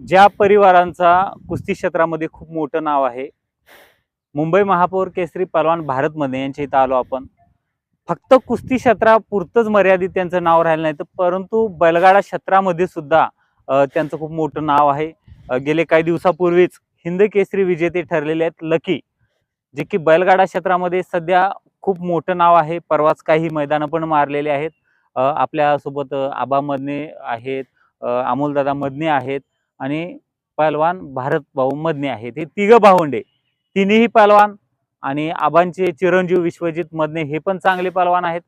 ज्या परिवारांचा कुस्ती क्षेत्रामध्ये खूप मोठं नाव आहे मुंबई महापौर केसरी पलवान भारतमध्ये यांच्या इथं आलो आपण. फक्त कुस्ती क्षेत्रापुरतंच मर्यादित त्यांचं नाव राहिलं नाही तर परंतु बैलगाडा क्षेत्रामध्ये सुद्धा त्यांचं खूप मोठं नाव आहे. गेले काही दिवसापूर्वीच हिंद केसरी विजेते ठरलेले आहेत लकी जे की बैलगाडा क्षेत्रामध्ये सध्या खूप मोठं नाव आहे. परवाच काही मैदानं पण मारलेले आहेत. आपल्यासोबत आबा मदने आहेत अ, अमोलदादा मदने आहेत. आणि पहलवान भारत भाऊ मदने आहेत. हे तिघं भावंडे. तिन्ही पहलवान आणि आबांचे चिरंजीव विश्वजित मदने हे पण चांगले पहलवान आहेत.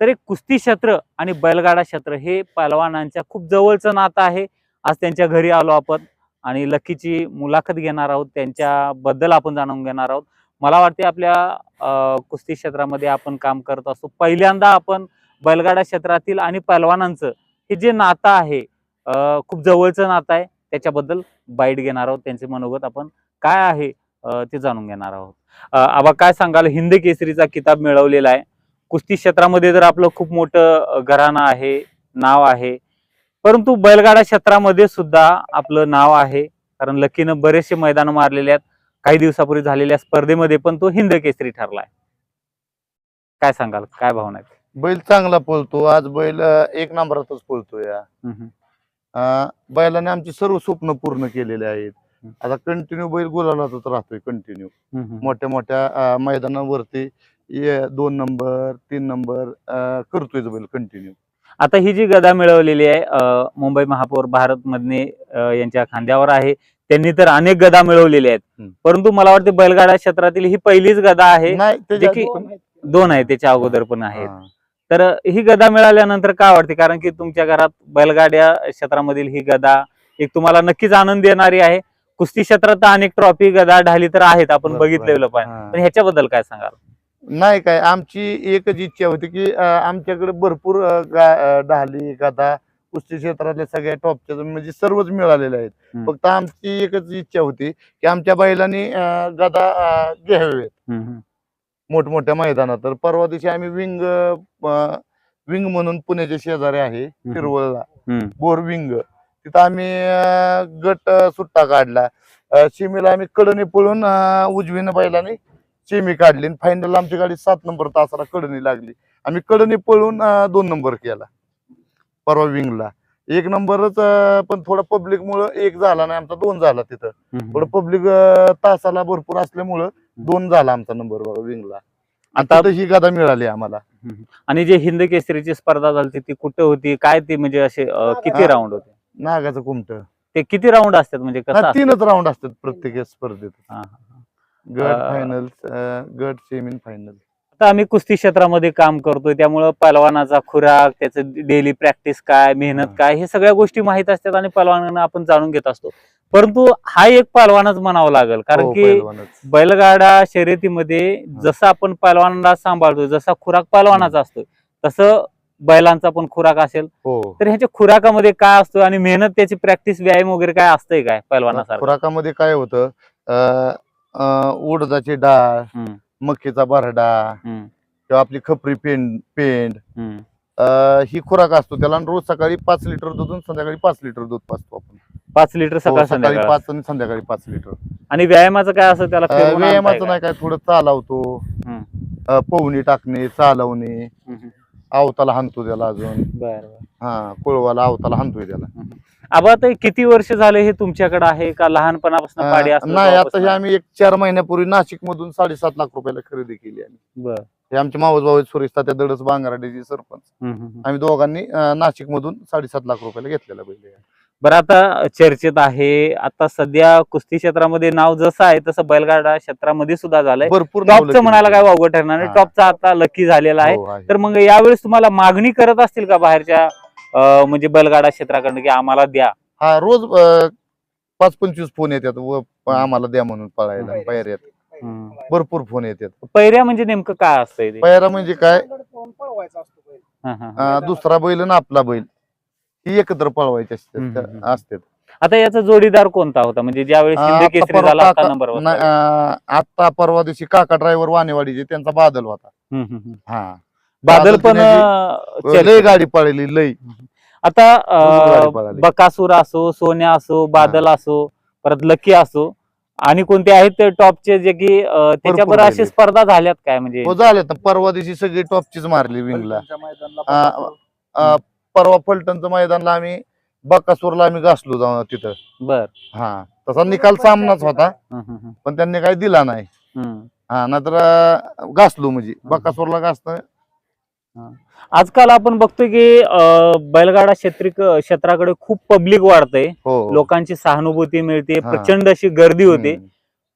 तर एक कुस्ती क्षेत्र आणि बैलगाडा क्षेत्र हे पहलवानांच्या खूप जवळचं नातं आहे. आज त्यांच्या घरी आलो आपण आणि लकीची मुलाखत घेणार आहोत. त्यांच्याबद्दल आपण जाणून घेणार आहोत. मला वाटते आपल्या कुस्ती क्षेत्रामध्ये आपण काम करत असतो. पहिल्यांदा आपण बैलगाडा क्षेत्रातील आणि पहलवानांचं हे जे नातं आहे खूप जवळचं नातं आहे. त्याच्याबद्दल बाईट घेणार आहोत त्यांचे मनोगत आपण काय आहे ते जाणून घेणार आहोत. आबा काय सांगाल? हिंद केसरीचा किताब मिळवलेला आहे. कुस्ती क्षेत्रामध्ये तर आपलं खूप मोठं घराणं आहे नाव आहे. परंतु बैलगाडा क्षेत्रामध्ये सुद्धा आपलं नाव आहे. कारण लकीनं बरेचसे मैदान मारलेले आहेत. काही दिवसापूर्वी झालेल्या स्पर्धेमध्ये पण तो हिंद केसरी ठरलाय. काय सांगाल? काय भावना आहेत? बैल चांगला पळतो. आज बैल एक नंबरातच पळतो या बैलाने आमची सर्व स्वप्न पूर्ण केलेले आहेत. आता कंटिन्यू बैल गुलालातच राहतोय कंटिन्यू. मोठ्या मोठ्या मैदानावरती दोन नंबर तीन नंबर करतोय बैल कंटिन्यू आता ही जी गदा मिळवलेली आहे मुंबई महापौर भारत मधने यांच्या खांद्यावर आहे त्यांनी तर अनेक गदा मिळवलेल्या आहेत. परंतु मला वाटते बैलगाडा क्षेत्रातील ही पहिलीच गदा आहे दोन आहे त्याच्या अगोदर पण आहेत. तर ही गदा मिळाल्यानंतर काय वाटते कारण की तुमच्या घरात बैलगाड्या क्षेत्रामधील ही गदा एक तुम्हाला नक्कीच आनंद देणारी आहे कुस्ती क्षेत्रात तर अनेक ट्रॉफी गदा ढाली तर आहेत आपण. बघितलेलं पण हा. पण ह्याच्याबद्दल काय सांगाल नाही काय आमची एकच इच्छा होती की आमच्याकडे भरपूर ढाली गादा कुस्ती क्षेत्रातल्या सगळ्या टॉपच्या म्हणजे सर्वच मिळालेले आहेत. फक्त आमची एकच इच्छा होती की आमच्या बैलांनी गदा घ्यावेत. मोठमोठ्या मैदानात. तर परवा दिवशी आम्ही विंग विंग म्हणून पुण्याच्या शेजारी आहे शिरवळला. Bore wing. तिथं आम्ही गट सुट्टा काढला. शिमीला आम्ही कडणी पळून उजवीनं बैलाने शिमी काढली फायनल आमची गाडी सात नंबर तासाला कडणी लागली. आम्ही कडणी पळून दोन नंबर केला. परवा विंगला. एक नंबरच पण थोडा पब्लिक मुळे एक झाला नाही आमचा दोन झाला तिथं. थोडं पब्लिक तासाला भरपूर असल्यामुळं दोन झाला आमचा नंबर बघा विंगला आता ही गादा मिळाली आम्हाला आणि जे हिंद केसरीची स्पर्धा झाली ती कुठे होती काय ती म्हणजे असे किती. राऊंड होते नागाचं कुमट ते किती राऊंड असतात म्हणजे? तीनच राऊंड असतात प्रत्येक स्पर्धेत. गट फायनल गट सेमी फायनल आता आम्ही कुस्ती क्षेत्रामध्ये काम करतोय त्यामुळं पलवानाचा खुराक त्याचं डेली प्रॅक्टिस काय मेहनत. काय हे सगळ्या गोष्टी माहीत असतात आणि पलवानांना आपण जाणून घेत असतो परंतु हा एक पलवानच म्हणावं लागेल. हो, कारण की बैलगाडा शर्यतीमध्ये जसं आपण पलवानाला सांभाळतो जसा खुराक पलवानाचा असतो तसं बैलांचा पण खुराक असेल. हो. तर ह्याच्या खुराकामध्ये काय असतो आणि मेहनत त्याची प्रॅक्टिस व्यायाम वगैरे काय असतंय काय पलवानासारखं? खुराकामध्ये काय होतं उडदाची डाळ मक्कीचा बरडा किंवा आपली खपरी पेंड पेंड ही खुराक असतो. त्याला रोज सकाळी पाच लिटर दूध संध्याकाळी पाच लिटर दूध पाचतो आपण. पाच लिटर हो, सकाळ सकाळी संध्याकाळ. पाच आणि संध्याकाळी पाच लिटर. आणि व्यायामाचं काय असं त्याला अं, फिरवून आणताय व्यायामाचं? नाही काय थोडं चालवतो. अं, पोहणी टाकणे चालवणे. आवताला हाणतो त्याला अजून. बरं बरं. हा कोळवाला आवताला हाणतोय त्याला. आबा हे किती वर्ष झाले हे तुमच्याकडे आहे का लहानपणापासून पाडी असलं नाही आता हे? आम्ही एक चार महिन्यापूर्वी नाशिक मधून साडेसात लाख रुपयाला खरेदी केली आम्ही बरं. हे आमचे मावस भाऊ सुरेश तात्या दडस बांगराडेचे सरपंच हम्म, हम्म, हम्म. आम्ही दोघांनी नाशिक मधून साडेसात लाख रुपयाला घेतलेला बैल आहे. बरं आता चर्चेत आहे आता सध्या कुस्ती क्षेत्रामध्ये नाव जसं आहे तसं बैलगाडा क्षेत्रामध्ये सुद्धा झालंय भरपूर टॉपचं लकी म्हणायला काय. वावगं ठरणार नाही हा. टॉपचा आता लकी झालेला आहे हो, आहे. तर मग यावेळेस तुम्हाला मागणी करत असतील का बाहेरच्या म्हणजे बैलगाडा क्षेत्राकडनं की आम्हाला द्या. हा रोज अं, पाच पंचवीस फोन येतात व प- आम्हाला द्या म्हणून पळायला पायऱ्यात हम्म. भरपूर फोन येतात. पैऱ्या म्हणजे नेमकं काय असतंय ते? पायरा म्हणजे काय? हा, हा, हा. अं, दुसरा बैल आणि आपला बैल. ही एकत्र पळवायचे हम्म, हम्म, असतात हम्म. असतात. आता याचा जोडीदार कोणता होता? म्हणजे ज्यावेळेस अं, आता केसरी परवा झाला आता काका- नंबर नाही, अं, आता परवा दिवशी काका ड्रायव्हर वाणेवाडीचे त्यांचा बादल होता. हा. बादल पण अं, लय. गाडी पळली लय आता भरपूर गाडी अं, पळाली. बकासूर असो सोन्या असो बादल असो परत लकी असो आणि कोणते आहेत ते टॉपचे जे की अं, त्याच्याबरोबर अशी. स्पर्धा झाल्यात काय म्हणजे? हो झाले तर परवा दिवशी सगळी टॉपचीच मारली विंगला. आ, परवा फलटणचं मैदानला आम्ही बकासूरला आम्ही घासलो जाऊन तिथं. बर. हा तसा निकाल सामनाच होता. पण त्यांनी काही दिला नाही. हं. हा नाहीतर अं, घासलो म्हणजे. बकासूरला घासतं आजकाल आपण बघतोय की बैलगाडा क्षेत्रिक क्षेत्राकडे खूप पब्लिक वाढतंय. हो. लोकांची सहानुभूती मिळते हा. प्रचंड अशी गर्दी होते. हम्म.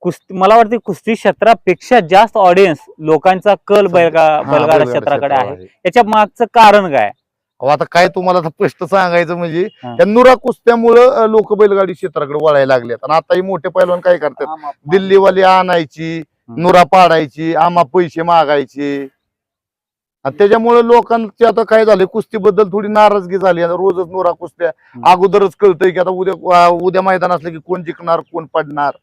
कुस्ती मला वाटते कुस्ती क्षेत्रापेक्षा जास्त ऑडियन्स लोकांचा कल बैलगा हा, बैलगाडा बैलगाडा क्षेत्राकडे आहे. याच्या मागचं कारण काय? अहो, आता काय तुम्हाला आता स्पष्ट सांगायचं म्हणजे हा. या नुरा कुस्त्यामुळं लोक बैलगाडी क्षेत्राकडे वळायला लागलेत. आणि आता ही मोठे पैलवान काय करतात? दिल्लीवाली आणायची नुरा पाडायची आम्हा पैसे मागायचे. आणि त्याच्यामुळे लोकांची आता काय झाले कुस्तीबद्दल थोडी नाराजगी झाली आता रोजच नुरा कुस्त्या. अगोदरच कळतंय की आता उद्या उद्या मैदान असलं की कोण जिंकणार कोण पडणार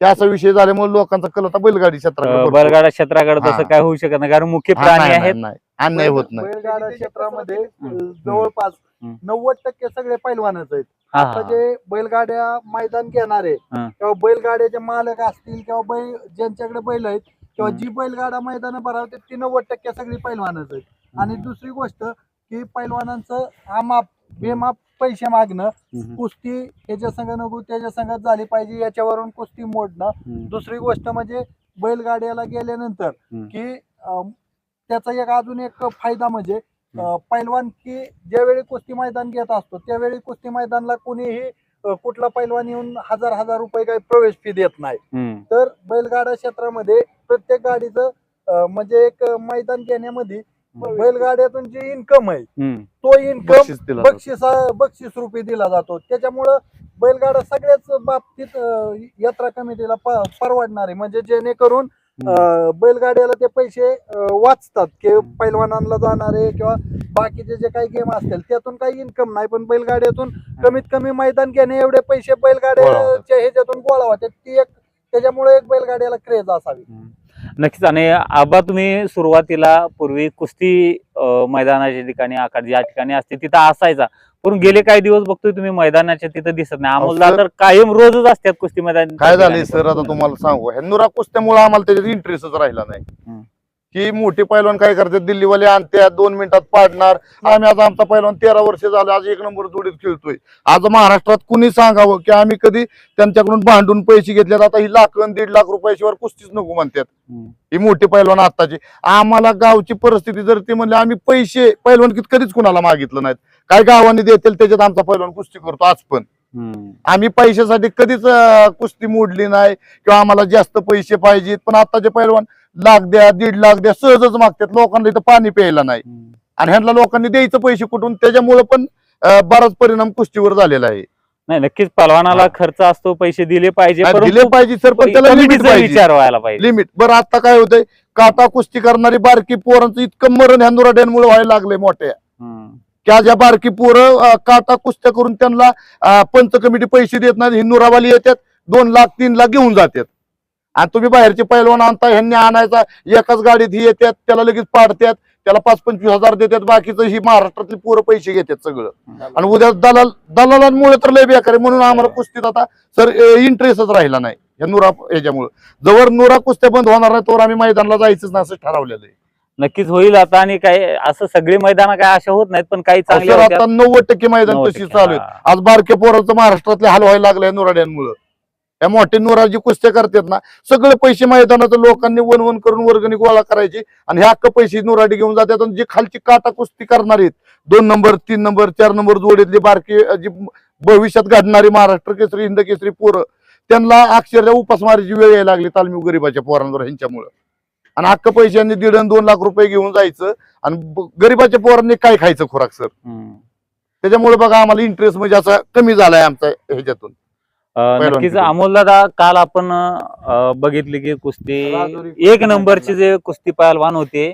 हे असा विषय झाल्यामुळे लोकांचा कल आता बैलगाडी क्षेत्राकडे. बैलगाडा क्षेत्राकडे तसं. काय होऊ शकत नाही कारण मुख्य प्राणी आहेत नाही. अन्याय होत नाही बैलगाडा क्षेत्रामध्ये. जवळपास. नव्वद टक्के सगळे पैलवानच आहेत हा, आता हा. जे बैलगाड्या मैदान घेणारे. किंवा बैलगाड्याचे मालक असतील किंवा बैल ज्यांच्याकडे बैल आहेत किंवा. जी बैलगाडा मैदान भरवते ती नव्वद टक्के सगळी पैलवानच आहेत आणि दुसरी गोष्ट की पैलवानांचं आमाप बेमाप पैसे मागणं कुस्ती ह्याच्या संघ नको त्याच्या संघात झाली पाहिजे याच्यावरून कुस्ती मोडणं. दुसरी गोष्ट म्हणजे बैलगाड्याला गेल्यानंतर. की त्याचा एक अजून एक फायदा म्हणजे पैलवान की ज्यावेळी कुस्ती मैदान घेत असतो त्यावेळी कुस्ती मैदानला कोणीही कुठला पैलवान येऊन हजार हजार रुपये काही प्रवेश फी देत नाही. तर बैलगाडा क्षेत्रामध्ये प्रत्येक गाडीचं म्हणजे एक मैदान घेण्यामध्ये बैलगाड्यातून जे इन्कम आहे. तो इन्कम बक्षीस. बक्षीस रुपये दिला जातो त्याच्यामुळं बैलगाडा सगळ्याच बाबतीत यात्रा कमिटीला परवडणार आहे म्हणजे जेणेकरून बैलगाड्याला ते पैसे वाचतात की पैलवानांना जाणारे किंवा बाकीचे जे काही गेम असतील त्यातून काही इन्कम नाही. पण बैलगाड्यातून कमीत कमी मैदान घेणे एवढे पैसे बैलगाड्याच्या ह्याच्यातून गोळा होतात. ती एक त्याच्यामुळे एक बैलगाड्याला क्रेज असावी. नक्कीच. आणि आबा तुम्ही सुरुवातीला पूर्वी कुस्ती मैदानाच्या ठिकाणी आकार ज्या ठिकाणी असते तिथं असायचा. पण गेले काही दिवस बघतोय तुम्ही मैदानाच्या तिथं दिसत नाही. सर- तर कायम रोजच असतात कुस्ती मैदान. काय झालंय सर आता तुम्हाला सांगू. ह्या नुरा कुस्त्यामुळे आम्हाला त्याच्यात इंटरेस्टच राहिला नाही. की मोठे पैलवान काय करतात दिल्लीवाले आणतात दोन मिनिटात पाडणार. आम्ही आता आमचा पैलवान तेरा वर्ष झालं आज एक नंबर जोडीत खेळतोय. आज महाराष्ट्रात कुणी सांगावं की आम्ही कधी त्यांच्याकडून भांडून पैसे घेतलेत? आता ही लाख दीड लाख रुपयाशिवाय कुस्तीच नको म्हणतात. ही. मोठी पैलवान आत्ताची. आम्हाला गावची परिस्थिती जर ती म्हणले आम्ही पैसे पैलवान कधीच कुणाला मागितलं नाहीत. काय गावाने देतील त्याच्यात आमचा पैलवान कुस्ती करतो आज पण. आम्ही पैशासाठी कधीच कुस्ती मोडली नाही किंवा आम्हाला जास्त पैसे पाहिजेत. पण आताचे पैलवान लाख द्या दीड लाख द्या सहजच मागतात. लोकांना इथं पाणी प्यायला नाही. आणि ह्यांना लोकांनी द्यायचं पैसे कुठून? त्याच्यामुळे पण बराच परिणाम कुस्तीवर झालेला आहे. नाही नक्कीच पलवानाला. खर्च असतो पैसे दिले पाहिजे दिले पाहिजे सर पण त्याला लिमिट विचार व्हायला पाहिजे. लिमिट बरं आता काय होतंय? काटा कुस्ती करणारी बारकी पोरांचं इतकं मरण ह्या नुराड्यांमुळे व्हायला लागलंय मोठ्या. की ज्या बारकी पोरं अं, काटा कुस्त्या करून त्यांना अं, पंच कमिटी पैसे देत नाही ही नुरावाली येतात दोन लाख तीन लाख घेऊन जातात. आणि तुम्ही बाहेरचे पैलवान आणता ह्यांनी आणायचा एकाच गाडीत ही येतात त्याला लगेच पाडतात त्याला पाच पंचवीस हजार देतात बाकीचं ही महाराष्ट्रातली पोरं पैसे घेतात सगळं. आणि उद्या दलाल दलालांमुळे तर लय बेकार आहे म्हणून आम्हाला कुस्तीत आता सर इंटरेस्टच राहिला नाही या नुरा ह्याच्यामुळे. जवळ नुरा कुस्त्या बंद होणार नाही तोवर आम्ही मैदानाला जायचंच नाही असं ठरवलेलं आहे. नक्कीच होईल आता आणि काय असं सगळे मैदान काय अशा होत नाहीत पण काही चांगले. आता नव्वद टक्के मैदान तशी चालू आहेत हा. आज बारक्या पोराचं महाराष्ट्रातले हाल व्हायला लागलाय नुराड्यांमुळं या मोठ्या नुराजी कुस्त्या करतात ना सगळे पैसे मैदानाचं लोकांनी वन वन करून वर्गणी गोळा करायची आणि हे अख्ख पैसे नुराडी घेऊन जातात आणि जे खालची काटा कुस्ती करणार आहेत दोन नंबर तीन नंबर चार नंबर जोडीतली बारकी जी भविष्यात घडणारी महाराष्ट्र केसरी हिंद केसरी पोरं त्यांना अक्षरशः उपासमारीची वेळ यायला लागली तालमी गरीबाच्या पोरांवर ह्यांच्यामुळं आणि अख्ख पैशांनी दीड आणि दोन लाख रुपये घेऊन जायचं आणि गरीबाच्या पोरांनी काय खायचं खुराक सर. त्याच्यामुळे बघा आम्हाला इंटरेस्ट म्हणजे असा कमी झालाय आमचा ह्याच्यातून. नक्कीच? अमोल दादा काल आपण बघितली की कुस्ती एक नंबरचे जे कुस्ती पहलवान होते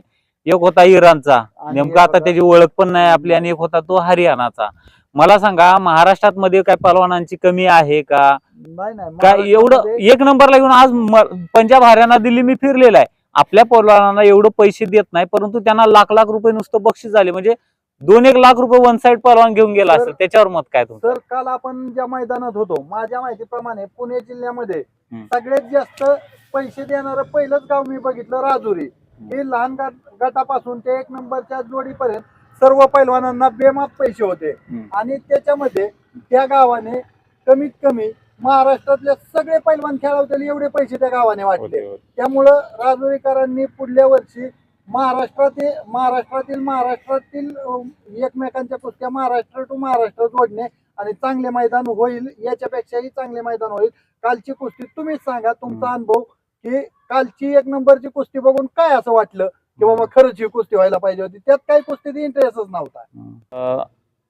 एक होता इराणचा. नेमका आता त्याची ओळख पण नाही आपली आणि एक होता तो हरियाणाचा. मला सांगा महाराष्ट्रात मध्ये काय पहलवानांची कमी आहे का? नाही नाही. काय एवढं एक नंबरला येऊन आज पंजाब हरियाणा दिल्ली मी फिरलेला आहे. आपल्या पहलवानांना एवढं पैसे देत नाही परंतु त्यांना लाख लाख रुपये नुसतं बक्षीस झाले. म्हणजे दोन एक लाख रुपये वन साइड पलवान घेऊन गेला असेल त्याच्यावर मत काय तुमचं? तर काल आपण ज्या मैदानात होतो माझ्या माहितीप्रमाणे पुणे जिल्ह्यामध्ये. सगळ्यात जास्त पैसे देणारं पहिलंच गाव मी बघितलं राजुरी. हे लहान गट- गटापासून ते एक नंबरच्या जोडीपर्यंत सर्व पैलवानांना बेमाप पैसे होते. आणि त्याच्यामध्ये त्या गावाने कमीत कमी महाराष्ट्रातले सगळे पैलवान खेळवतील एवढे पैसे त्या गावाने वाटले. त्यामुळं राजुरीकरांनी पुढल्या वर्षी महाराष्ट्रातील महाराष्ट्रातील महाराष्ट्रातील एकमेकांच्या कुस्त्या महाराष्ट्र टू महाराष्ट्र जोडणे आणि चांगले मैदान होईल याच्यापेक्षाही चांगले मैदान होईल. कालची कुस्ती तुम्हीच सांगा तुमचा अनुभव की कालची एक नंबरची कुस्ती बघून काय असं वाटलं की बाबा खरंच ही कुस्ती व्हायला पाहिजे होती. त्यात काही कुस्तीत इंटरेस्टच नव्हता.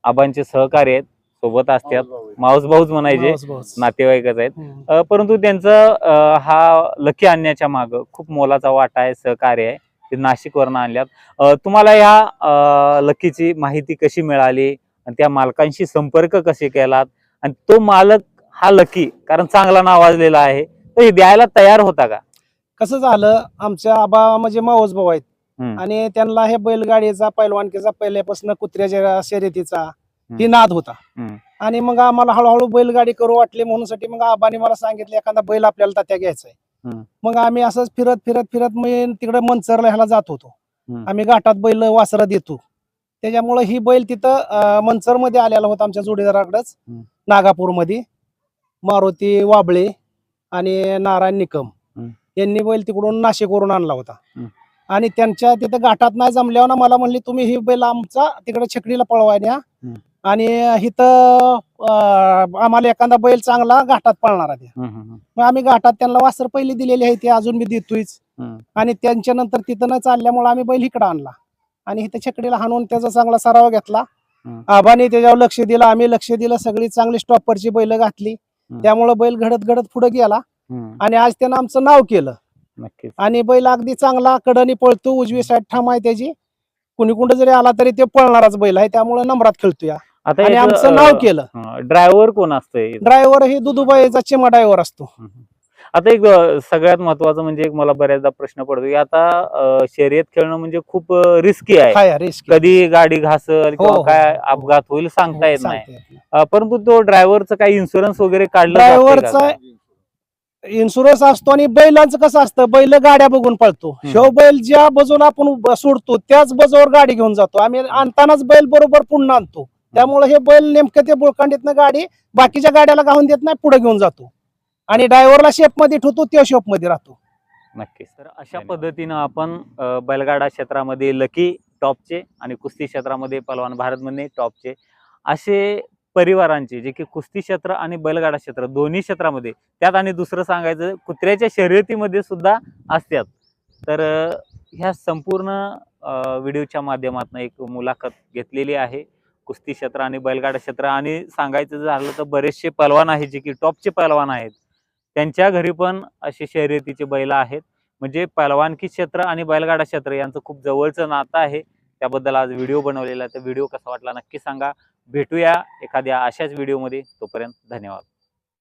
आबांचे सहकार्य आहेत. सोबत असतात. माऊस भाऊच. म्हणायचे. नातेवाईकच आहेत. परंतु त्यांचं हा लकी आणण्याच्या माग खूप मोलाचा वाटा आहे सहकार्य आहे. ते नाशिकवरनं आणल्यात. तुम्हाला या लकीची माहिती कशी मिळाली? आणि त्या मालकांशी संपर्क कसे केलात? आणि तो मालक हा लकी कारण चांगला नावाजलेला आहे. तर हे द्यायला तयार होता का? कसं झालं आमच्या आबा म्हणजे मावस भाऊ आहेत. आणि त्यांना हे बैलगाडीचा पैलवानकीचा पहिल्यापासून कुत्र्याच्या शर्यतीचा ही नाद होता. आणि मग आम्हाला हळूहळू बैलगाडी करू वाटली म्हणून साठी मग आबाने मला सांगितलं एखादा बैल आपल्याला तात्या घ्यायचा आहे. मग आम्ही असंच फिरत फिरत फिरत मी तिकडे मंचरला ह्याला जात होतो. आम्ही घाटात बैल वासरा देतो त्याच्यामुळे ही बैल तिथं मंचरमध्ये आलेला होता आमच्या जोडीदाराकडेच हम्म. नागापूरमध्ये मारुती वाबळे आणि नारायण निकम. यांनी बैल तिकडून नाशिकवरून आणला होता. आणि त्यांच्या तिथं घाटात नाही जमल्यावर ना मला म्हणली तुम्ही ही बैल आमचा तिकडे छकडीला पळवाय न्या. आणि इथं अं, आम्हाला एखादा बैल चांगला घाटात पळणार आहे. मग आम्ही घाटात त्यांना वासर पहिली दिलेली आहे ती अजून मी देतोयच हम्म. आणि त्यांच्या नंतर तिथं न चालल्यामुळे आम्ही बैल इकडं आणला आणि इथं छकडीला हाणून त्याचा चांगला सराव घेतला हम्म. आबाने त्याच्यावर लक्ष दिलं आम्ही लक्ष दिलं सगळी चांगली स्टॉपरची बैल घातली त्यामुळे बैल घडत घडत पुढे गेला हम्म. आणि आज त्यानं आमचं नाव केलं नक्कीच आणि बैल अगदी चांगला कडनी पळतो उजवी साईड ठाम आहे त्याची कुणी कुठं जरी आला तरी ते पळणाराच बैल आहे त्यामुळे नंबरात खेळतोय हा. आता आणि आमचं नाव केलं ड्रायव्हर कोण असतंय ड्रायव्हर ही दुधुबाईचा चिमा ड्रायव्हर असतो. आता एक अ, सगळ्यात महत्वाचं म्हणजे एक मला बऱ्याचदा प्रश्न पडतो की आता अ, शर्यत खेळणं म्हणजे खूप रिस्की आहे हाय रिस्क कधी गाडी घासल किंवा हो, काय हो. अपघात होईल सांगता येत नाही. अ, परंतु तो ड्रायव्हरचं काही इन्शुरन्स वगैरे काढलं जातंय का? ड्रायव्हरचा इन्शुरन्स असतो आणि बैलांचं कसं असतं बैल गाड्या बघून पळतो हम्म. ह्यो बैल ज्या बाजूला आपण उभा सोडतो त्याच बाजूवर गाडी घेऊन जातो आम्ही आणतानाच बैल बरोबर पुन्हा आणतो त्यामुळे हे बैल नेमकं ते बुळकांडीतनं गाडी बाकीच्या गाड्याला गावून देत नाही पुढे घेऊन जातो. आणि ड्रायव्हरला शेपमध्ये ठेवतो त्या शेपमध्ये राहतो. नक्कीच. तर अशा पद्धतीनं आपण बैलगाडा क्षेत्रामध्ये लकी टॉपचे आणि कुस्ती क्षेत्रामध्ये पलवान भारतमधले टॉपचे असे परिवारांचे जे की कुस्ती क्षेत्र आणि बैलगाडा क्षेत्र दोन्ही क्षेत्रामध्ये त्यात आणि दुसरं सांगायचं कुत्र्याच्या शर्यतीमध्ये सुद्धा असतात. तर ह्या संपूर्ण व्हिडिओच्या माध्यमातून एक मुलाखत घेतलेली आहे. कुस्ती क्षेत्र आणि बैलगाडा क्षेत्र. आणि सांगायचं झालं तर बरेचसे पलवान आहेत जे की टॉपचे पलवान आहेत. त्यांच्या घरी पण असे शर्यतीचे बैल आहेत. म्हणजे पहलवानकी क्षेत्र आणि बैलगाडा क्षेत्र यांचं खूप जवळचं नातं आहे. त्याबद्दल आज व्हिडिओ बनवलेला आहे. तर व्हिडिओ कसा वाटला नक्की सांगा. भेटूया एखाद्या अशाच व्हिडिओमध्ये. तोपर्यंत धन्यवाद.